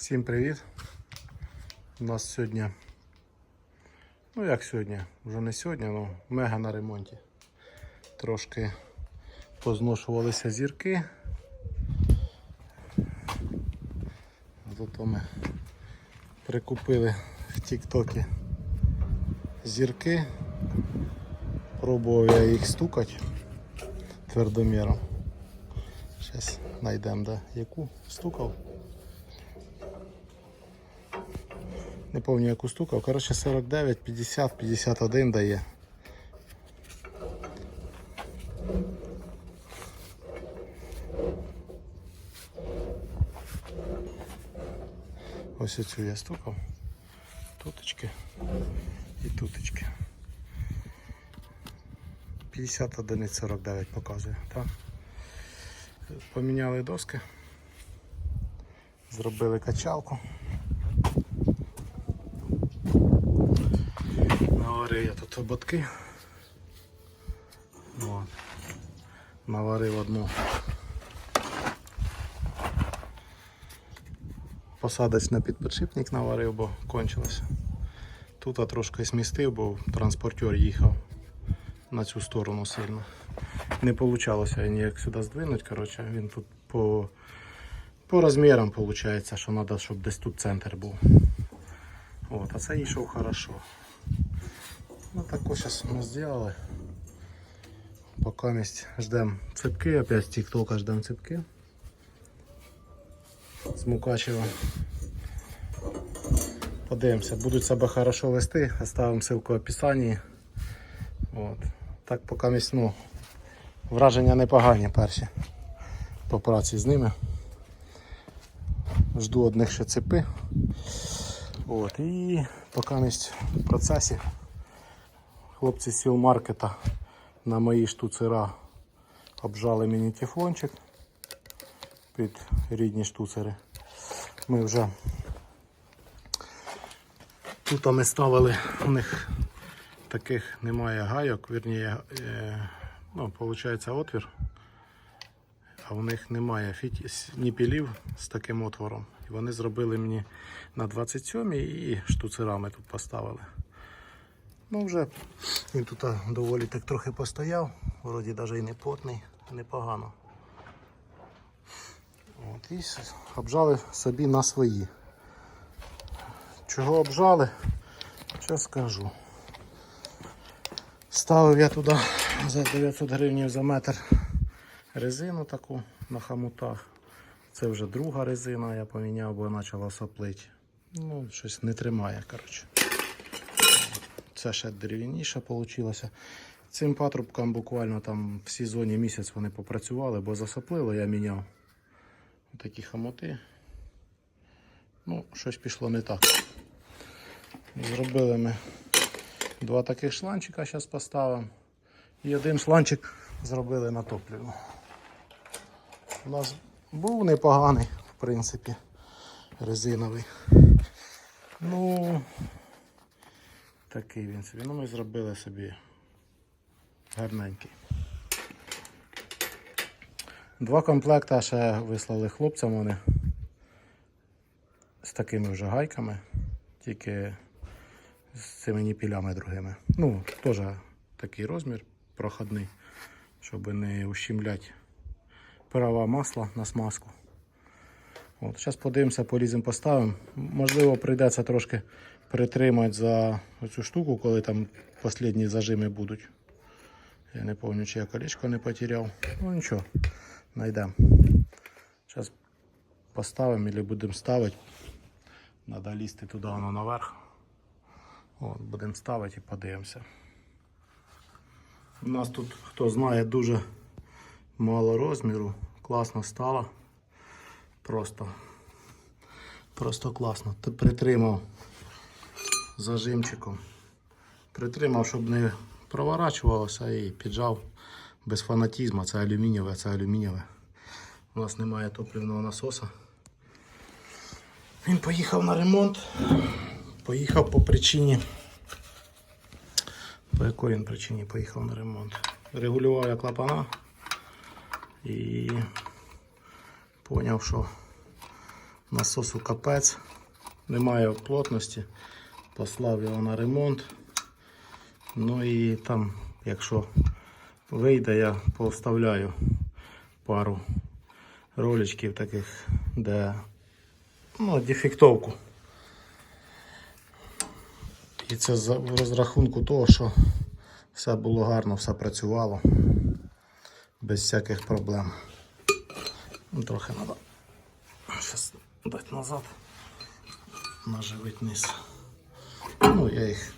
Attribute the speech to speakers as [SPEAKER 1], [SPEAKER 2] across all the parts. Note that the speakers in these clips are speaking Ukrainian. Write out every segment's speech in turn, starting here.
[SPEAKER 1] Всім привіт! У нас сьогодні, ну як сьогодні, вже не сьогодні, але мега на ремонті. Трошки позношувалися зірки. Зато ми прикупили в Тіктокі зірки. Пробував я їх стукати твердоміром. Зараз знайдемо, де яку стукав. Не пам'ятаю яку стукав. Коротше 49, 50, 51 дає. Ось оцю я стукав. Туточки і туточки. 51 і 49 показує, так? Поміняли доски. Зробили качалку. Наварив я тут ободки. От. Наварив одну. Посадочний підпочипник наварив, бо кончилося. Тут я трошки змістив, бо транспортер їхав на цю сторону сильно. Не вийшло ніяк сюди здвинути. Коротше, він тут по, по розмірам виходить, що треба, щоб десь тут центр був. От, а це йшов хорошо. Ну так ось зараз ми зробили. Поки ждемо цепки, опять з тіктока ждемо цепки. З Мукачева. Подивимося, будуть себе хорошо вести, оставимо ссылку в описанні. От. Так поки місць, ну, враження непогані перші по праці з ними. Жду одних ще цепи. От. І поки місць в процесі. Хлопці з сіл маркета на мої штуцера обжали мені тефлончик під рідні штуцери. Ми вже тут ми ставили, у них таких немає гайок, вірніше, е, ну, виходить отвір, а у них немає ніпілів з таким отвором. І вони зробили мені на 27 і штуцерами тут поставили. Ну вже він тут доволі так трохи постояв, вроді навіть і не потний, непогано. От, і обжали собі на свої. Чого обжали? Що скажу. Ставив я туди за 900 гривень за метр резину таку на хамутах. Це вже друга резина, я поміняв, бо почала соплити. Ну, щось не тримає, коротше. Це ще дерев'яніше вийшло. Цим патрубкам буквально там в сезоні місяць вони попрацювали, бо засоплило, я міняв такі хамоти. Ну, щось пішло не так. Зробили ми два таких шланчика, зараз поставимо. І один шланчик зробили на топливну. У нас був непоганий, в принципі, резиновий. Ну, Такий він собі. Ну ми зробили собі гарненький. Два комплекта ще вислали хлопцям вони з такими вже гайками, тільки з цими ніпілями другими. Ну, теж такий розмір проходний, щоб не ущемляти права масла на смазку. От, Зараз подивимося, поліземо поставимо. Можливо, прийдеться трошки притримати за цю штуку, коли там останні зажими будуть. Я не пам'ятаю, чи я колечко не потеряв. Ну нічого, знайдемо. Зараз поставимо або будемо ставити. Треба лізти туди воно наверх. От, будемо ставити і подивимося. У нас тут, хто знає, дуже мало розміру. Класно стало. Просто, просто класно. Ти притримав зажимчиком. Притримав, щоб не проворачувалося і піджав без фанатізму. Це алюмінієве, це алюмінієве. У нас немає топливного насоса. Він поїхав на ремонт. Поїхав по причині. По якій він причині поїхав на ремонт? Регулював я клапана і поняв, що Насосу капець. Немає плотності. Послав його на ремонт. Ну і там, якщо вийде, я повставляю пару роличків таких, де ну, дефектовку. І це в розрахунку того, що все було гарно, все працювало без всяких проблем. Ну, трохи треба зараз дати назад, наживити низ. Ну, я їх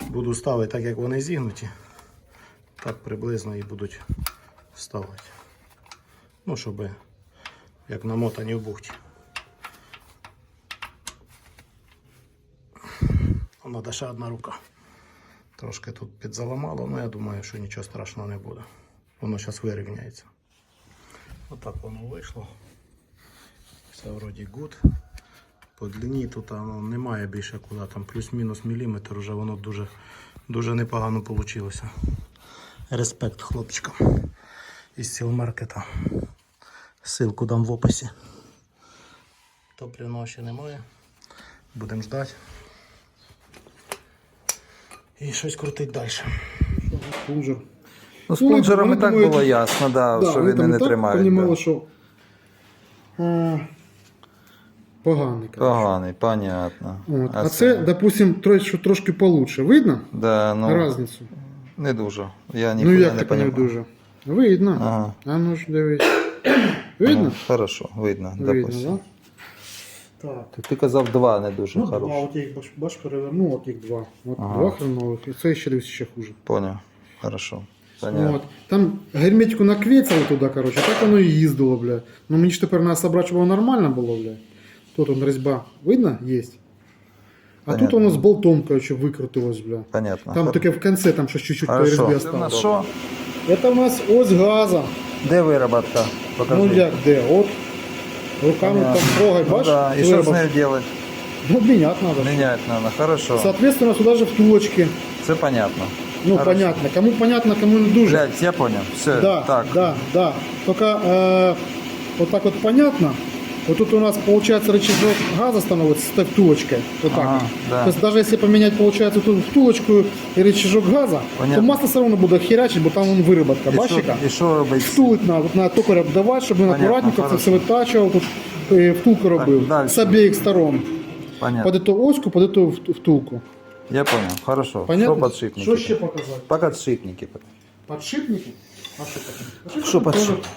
[SPEAKER 1] буду ставити так, як вони зігнуті. Так приблизно і будуть ставити. Ну, щоб як намотані в бухті. Треба ще одна рука. Трошки тут підзаламало, але я думаю, що нічого страшного не буде. Воно зараз вирівняється. Отак воно вийшло. Все вроді гуд. По длині тут воно немає більше куди, там плюс-мінус міліметр, вже воно дуже, дуже непогано вийшло. Респект хлопчикам із сілмаркета. Ссылку дам в описі. Топливного ще немає. Будемо ждати. І щось крутить далі.
[SPEAKER 2] Плунжер.
[SPEAKER 3] Ну, з
[SPEAKER 2] Ну, вони
[SPEAKER 3] так
[SPEAKER 2] думають-
[SPEAKER 3] було ясно, да, що
[SPEAKER 2] вони
[SPEAKER 3] він не
[SPEAKER 2] так
[SPEAKER 3] тримає.
[SPEAKER 2] понімали,
[SPEAKER 3] Да.
[SPEAKER 2] що а, поганий. коротше.
[SPEAKER 3] Поганий, понятно.
[SPEAKER 2] От. А, це, допустим, трошки, трошки получше. Видно
[SPEAKER 3] да, ну,
[SPEAKER 2] разницю?
[SPEAKER 3] не дуже. Я
[SPEAKER 2] Ну як
[SPEAKER 3] не
[SPEAKER 2] так не дуже? Видно.
[SPEAKER 3] Ага.
[SPEAKER 2] А ну ж дивись. Видно?
[SPEAKER 3] Ну, хорошо, видно,
[SPEAKER 2] Видно,
[SPEAKER 3] допустим.
[SPEAKER 2] да? Так.
[SPEAKER 3] Ти, казав два не дуже
[SPEAKER 2] Ну,
[SPEAKER 3] хороші.
[SPEAKER 2] два, от я їх бач, бач перевернув, от їх два. От
[SPEAKER 3] Ага.
[SPEAKER 2] два хренових, і це ще дивись ще хуже.
[SPEAKER 3] Поняв. Хорошо. Понятно.
[SPEAKER 2] От. Там герметику наквецали туди, коротше, так воно і їздило, бля. Ну мені ж тепер треба собрати, щоб воно нормально було, бля. Тут он резьба, видно, є. А тут
[SPEAKER 3] Понятно.
[SPEAKER 2] воно з болтом, коротше, викрутилось, бля.
[SPEAKER 3] Понятно.
[SPEAKER 2] Там таке в кінці, там щось чуть-чуть по
[SPEAKER 3] Хорошо.
[SPEAKER 2] резьбі
[SPEAKER 3] Це в нас
[SPEAKER 2] осталось.
[SPEAKER 3] що?
[SPEAKER 2] Це у нас ось газа.
[SPEAKER 3] Де вироботка? Покажи.
[SPEAKER 2] Ну як де? От. Руками
[SPEAKER 3] Понятно.
[SPEAKER 2] там трогай,
[SPEAKER 3] Ну
[SPEAKER 2] бачиш?
[SPEAKER 3] да. І що з нею робити?
[SPEAKER 2] Ну, менять надо.
[SPEAKER 3] Міняти треба, хорошо.
[SPEAKER 2] Соответственно, сюда же втулочки.
[SPEAKER 3] Це понятно
[SPEAKER 2] Ну,
[SPEAKER 3] Хорошо.
[SPEAKER 2] понятно. Кому понятно, кому не дуже.
[SPEAKER 3] Блядь, я понял. Все,
[SPEAKER 2] Да,
[SPEAKER 3] так.
[SPEAKER 2] да, да. Только э, вот так вот понятно. Вот тут у нас получается рычажок газа становится с этой втулочкой. Вот так.
[SPEAKER 3] Ага,
[SPEAKER 2] вот.
[SPEAKER 3] да.
[SPEAKER 2] То есть даже если поменять, получается, тут втулочку и рычажок газа,
[SPEAKER 3] Понятно.
[SPEAKER 2] то масло все равно будет херачить, бо там вон выработка
[SPEAKER 3] І
[SPEAKER 2] бачика.
[SPEAKER 3] що, і що робити?
[SPEAKER 2] Втулить надо, вот надо токаря давати, щоб він
[SPEAKER 3] Понятно,
[SPEAKER 2] акуратненько це
[SPEAKER 3] хорошо.
[SPEAKER 2] все витачував, тут е, втулку робив
[SPEAKER 3] дальше.
[SPEAKER 2] з обох сторон.
[SPEAKER 3] Понятно.
[SPEAKER 2] Под эту оську, под эту вт- втулку.
[SPEAKER 3] Я понял. Хорошо.
[SPEAKER 2] Понятно?
[SPEAKER 3] Що подшипники?
[SPEAKER 2] Що ще показати?
[SPEAKER 3] Подшипники.
[SPEAKER 2] Подшипники? А що таке?
[SPEAKER 3] Що
[SPEAKER 2] Подшипники
[SPEAKER 3] подшипники?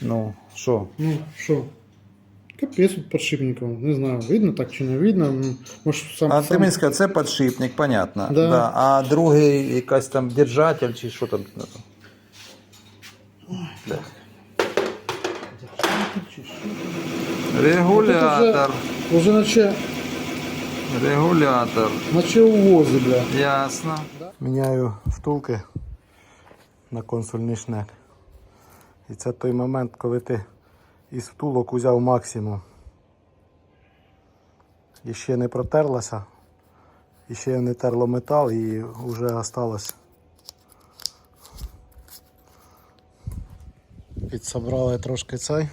[SPEAKER 3] Ну, що?
[SPEAKER 2] Ну, що? Капець від подшипників. Не знаю, видно так чи не видно. Може, сам,
[SPEAKER 3] А ти
[SPEAKER 2] сам...
[SPEAKER 3] мені сказав, це подшипник, понятно.
[SPEAKER 2] Да.
[SPEAKER 3] А другий якась там держатель чи що там? Да. Регулятор.
[SPEAKER 2] Уже наче,
[SPEAKER 3] Регулятор.
[SPEAKER 2] наче увози, бля.
[SPEAKER 3] Ясно.
[SPEAKER 1] Міняю втулки на консольний шнек. І це той момент, коли ти із втулок узяв максимум. І ще не протерлася, і ще не терло метал і вже осталось. Підсобрали трошки цей,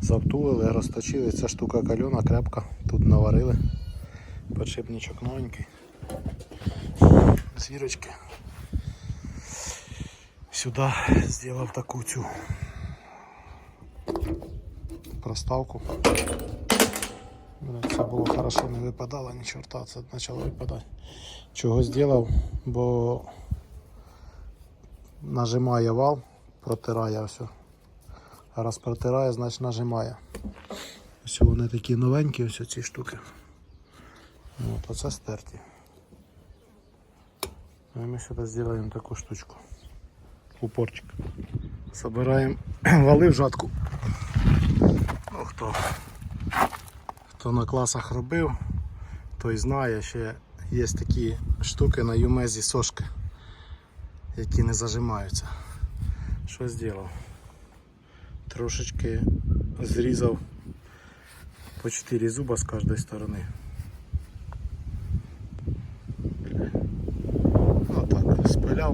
[SPEAKER 1] завтулили, розточили. Ця штука кальона, крепка, тут наварили. Подшипничок новенький зірочки. Сюди зробив таку цю проставку. Це було хорошо, не випадало, ні чорта, це почало випадати. Чого зробив, бо нажимає вал, протирає все. А раз протирає, значить нажимає. Ось вони такі новенькі, ось ці штуки. От, оце стерті. Ну, и мы сюда сделаем такую штучку. Упорчик. Собираем вали в жатку. Ну, хто, хто на класах робив, той знає, ще є такі штуки на юмезі сошки, які не зажимаються. Що зробив? Трошечки зрізав по 4 зуба з кожної сторони. Отак.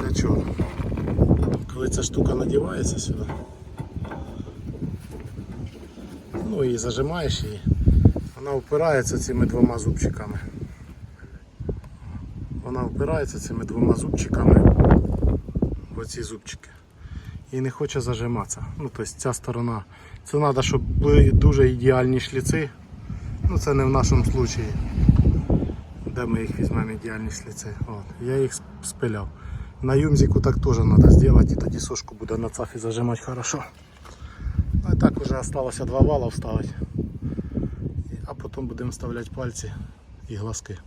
[SPEAKER 1] Для чого? Коли ця штука надівається сюди, Ну і зажимаєш її. Вона впирається цими двома зубчиками. Вона впирається цими двома зубчиками в оці зубчики. І не хоче зажиматися. Ну, тобто ця сторона. Це треба, щоб були дуже ідеальні шліци. Ну це не в нашому випадку. Де ми їх візьмемо ідеальні шліци. От. Я їх спиляв. На юмзику так теж треба зробити, і тоді сошку буде на цафі зажимати хорошо. Ну і так вже залишилося два вала вставити. А потім будемо вставляти пальці і глазки.